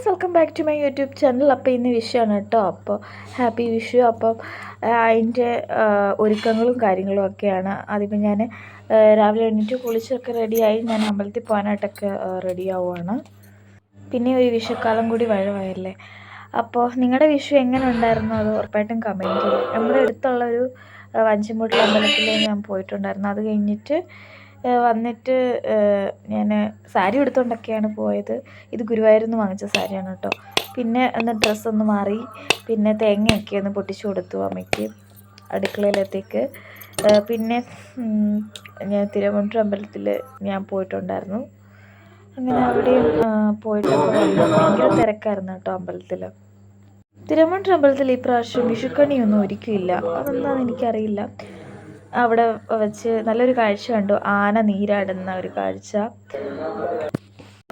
Guys welcome back to my YouTube channel അപ്പോൾ ഇന്ന് വിഷുവാണ് കേട്ടോ. അപ്പോൾ ഹാപ്പി വിഷു അപ്പം അതിന്റെ ഒരുക്കങ്ങളും കാര്യങ്ങളും ഒക്കെയാണ്. അതിപ്പോൾ ഞാൻ രാവിലെ എണീറ്റ് കുളിച്ചൊക്കെ റെഡിയായി ഞാൻ അമ്പലത്തിൽ പോകാനായിട്ടൊക്കെ റെഡി ആവുകയാണ് പിന്നെ ഒരു വിഷുക്കാലം കൂടി വഴവായല്ലേ. അപ്പോൾ നിങ്ങളുടെ വിഷു എങ്ങനെ ഉണ്ടായിരുന്നു? അത് ഉറപ്പായിട്ടും കമന്റ് ചെയ്യും. നമ്മുടെ അടുത്തുള്ളൊരു വഞ്ചിമുട്ടിൽ അമ്പലത്തിൽ ഞാൻ പോയിട്ടുണ്ടായിരുന്നു. അത് കഴിഞ്ഞിട്ട് വന്നിട്ട് ഞാൻ സാരി ഉടുത്തുകൊണ്ടൊക്കെയാണ് പോയത്. ഇത് ഗുരുവായൂരിൽ നിന്ന് വാങ്ങിച്ച സാരിയാണ് കേട്ടോ പിന്നെ ഒന്ന് ഡ്രസ്സൊന്ന് മാറി പിന്നെ തേങ്ങയൊക്കെ ഒന്ന് പൊട്ടിച്ചു കൊടുത്തു അമ്മയ്ക്ക് അടുക്കളയിലത്തേക്ക്. പിന്നെ ഞാൻ തിരുവനന്തപുരം അമ്പലത്തിൽ ഞാൻ പോയിട്ടുണ്ടായിരുന്നു. അങ്ങനെ അവിടെയും പോയിട്ട് ഭയങ്കര തിരക്കായിരുന്നു കേട്ടോ അമ്പലത്തിൽ തിരുവനന്തപുരം അമ്പലത്തിൽ ഈ പ്രാവശ്യം വിഷുക്കണിയൊന്നും ഒരുക്കിയില്ല. അതെന്താണെന്ന് എനിക്കറിയില്ല. അവിടെ വെച്ച് നല്ലൊരു കാഴ്ച കണ്ടു. ആന നീരാടുന്ന ഒരു കാഴ്ച.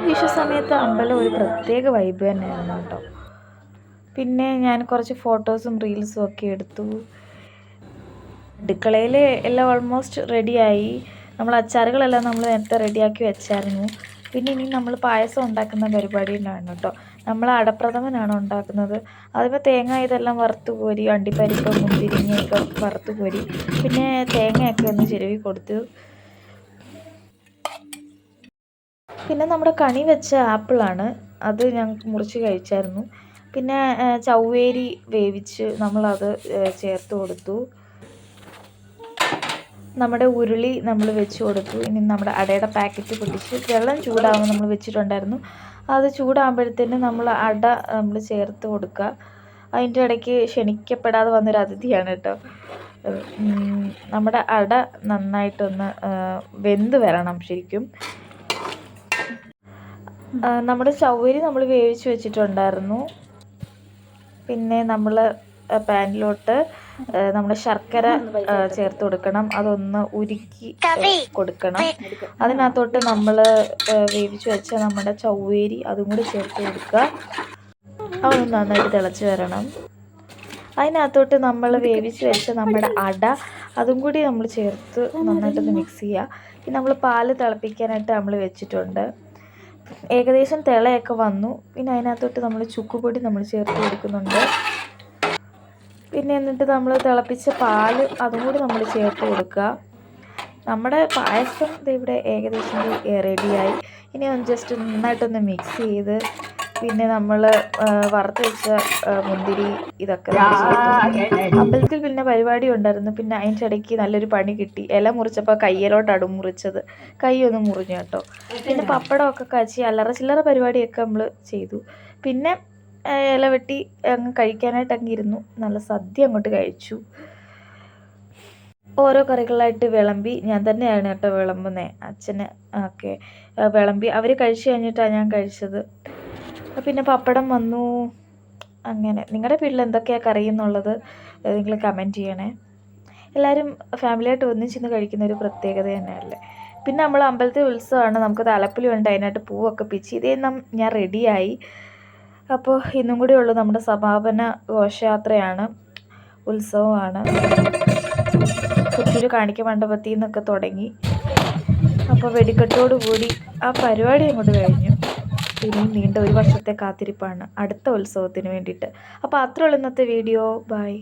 വിഷു സമയത്ത് അമ്പലം ഒരു പ്രത്യേക വൈബ് തന്നെയായിരുന്നു കേട്ടോ. പിന്നെ ഞാൻ കുറച്ച് ഫോട്ടോസും റീൽസും ഒക്കെ എടുത്തു. അടുക്കളയിൽ എല്ലാം ഓൾമോസ്റ്റ് റെഡിയായി നമ്മൾ അച്ചാറുകളെല്ലാം നമ്മൾ നേരത്തെ റെഡിയാക്കി വെച്ചായിരുന്നു. പിന്നെ ഇനി നമ്മൾ പായസം ഉണ്ടാക്കുന്ന പരിപാടി ഉണ്ടായിരുന്നു കേട്ടോ. നമ്മൾ അടപ്രഥമനാണ് ഉണ്ടാക്കുന്നത്. അതിപ്പോൾ തേങ്ങ ഇതെല്ലാം വറുത്ത് കോരി അണ്ടിപ്പരിപ്പ് മുന്തിരിങ്ങയൊക്കെ വറുത്ത് കോരി പിന്നെ തേങ്ങയൊക്കെ ഒന്ന് ചിരവി കൊടുത്തു. പിന്നെ നമ്മുടെ കണി വെച്ച ആപ്പിളാണ്. അത് ഞങ്ങൾക്ക് മുറിച്ച് കഴിച്ചായിരുന്നു. പിന്നെ ചവ്വേരി വേവിച്ച് നമ്മളത് ചേർത്ത് കൊടുത്തു. നമ്മുടെ ഉരുളി നമ്മൾ വെച്ച് കൊടുത്തു. ഇനി നമ്മുടെ അടയുടെ പാക്കറ്റ് പൊട്ടിച്ച് വെള്ളം ചൂടാകുമ്പോൾ നമ്മൾ വെച്ചിട്ടുണ്ടായിരുന്നു. അത് ചൂടാകുമ്പോഴത്തേനും നമ്മൾ അട നമ്മൾ ചേർത്ത് കൊടുക്കുക. അതിന്റെ ഇടയ്ക്ക് ക്ഷണിക്കപ്പെടാതെ വന്നൊരു അതിഥിയാണ് കേട്ടോ. നമ്മുടെ അട നന്നായിട്ടൊന്ന് വെന്ത് വരണം ശരിക്കും. നമ്മുടെ ചൗവരി നമ്മൾ വേവിച്ച് വെച്ചിട്ടുണ്ടായിരുന്നു. പിന്നെ നമ്മൾ പാനിലോട്ട് നമ്മൾ ശർക്കര ചേർത്ത് കൊടുക്കണം. അതൊന്ന് ഉരുക്കി കൊടുക്കണം. അതിനകത്തോട്ട് നമ്മൾ വേവിച്ച് വെച്ച നമ്മുടെ ചൗവേരി അതും കൂടി ചേർത്ത് കൊടുക്കുക അതൊന്ന് നന്നായിട്ട് തിളച്ച് വരണം. അതിനകത്തോട്ട് നമ്മൾ വേവിച്ച് വെച്ച നമ്മുടെ അട അതും കൂടി നമ്മൾ ചേർത്ത് നന്നായിട്ടൊന്ന് മിക്സ് ചെയ്യുക പിന്നെ നമ്മൾ പാൽ തിളപ്പിക്കാനായിട്ട് നമ്മൾ വെച്ചിട്ടുണ്ട്. ഏകദേശം തിളയൊക്കെ വന്നു. പിന്നെ അതിനകത്തോട്ട് നമ്മൾ ചുക്കുപൊടി നമ്മൾ ചേർത്ത് കൊടുക്കുന്നുണ്ട്. പിന്നെ എന്നിട്ട് നമ്മൾ തിളപ്പിച്ച പാൽ അതും കൂടി നമ്മൾ ചേർത്ത് കൊടുക്കുക. നമ്മുടെ പായസം ഇവിടെ ഏകദേശം റെഡിയായി. ഇനി ഒന്ന് ജസ്റ്റ് നന്നായിട്ടൊന്ന് മിക്സ് ചെയ്ത് പിന്നെ നമ്മൾ വറുത്ത് വെച്ച മുന്തിരി ഇതൊക്കെ അമ്പലത്തിൽ പിന്നെ പരിപാടി ഉണ്ടായിരുന്നു. പിന്നെ അതിന്റെ ഇടയ്ക്ക് നല്ലൊരു പണി കിട്ടി. ഇല മുറിച്ചപ്പോൾ കയ്യിലോട്ടാണ് മുറിച്ചത്. കൈ ഒന്ന് മുറിഞ്ഞു കേട്ടോ. പിന്നെ പപ്പടമൊക്കെ കാച്ചി അല്ലറ ചില്ലറ പരിപാടിയൊക്കെ നമ്മൾ ചെയ്തു. പിന്നെ ഇല വെട്ടി അങ്ങ് കഴിക്കാനായിട്ട് അങ്ങ് ഇരുന്നു. നല്ല സദ്യ അങ്ങോട്ട് കഴിച്ചു. ഓരോ കറികളായിട്ട് വിളമ്പി ഞാൻ തന്നെയാണ് കേട്ടോ വിളമ്പുന്നത് അച്ഛന് ഒക്കെ വിളമ്പി. അവർ കഴിച്ചു കഴിഞ്ഞിട്ടാണ് ഞാൻ കഴിച്ചത്. പിന്നെ പപ്പടം വന്നു. അങ്ങനെ. നിങ്ങളുടെ വീട്ടിൽ എന്തൊക്കെയാണ് കറി എന്നുള്ളത് നിങ്ങൾ കമന്റ് ചെയ്യണേ. എല്ലാവരും ഫാമിലിയായിട്ട് ഒന്നിച്ചിന്ന് കഴിക്കുന്ന ഒരു പ്രത്യേകത തന്നെയല്ലേ. പിന്നെ നമ്മൾ അമ്പലത്തിൽ ഉത്സവമാണ്. നമുക്ക് തലപ്പിലുണ്ട് അതിനായിട്ട് പൂവൊക്കെ പിച്ച്. ഇതേ നാം ഞാൻ റെഡിയായി അപ്പോൾ ഇന്നും കൂടി നമ്മുടെ സമാപന ഘോഷയാത്രയാണ് ഉത്സവമാണ്. കൊച്ചൂര് കാണിക്ക മണ്ഡപത്തിൽ നിന്നൊക്കെ തുടങ്ങി. അപ്പോൾ വെടിക്കെട്ടോടുകൂടി ആ പരിപാടി അങ്ങോട്ട് കഴിഞ്ഞു. ഇനിയും നീണ്ട ഒരു വർഷത്തെ കാത്തിരിപ്പാണ് അടുത്ത ഉത്സവത്തിന് വേണ്ടിയിട്ട്. അപ്പോൾ അത്രയുള്ള ഇന്നത്തെ വീഡിയോ. ബൈ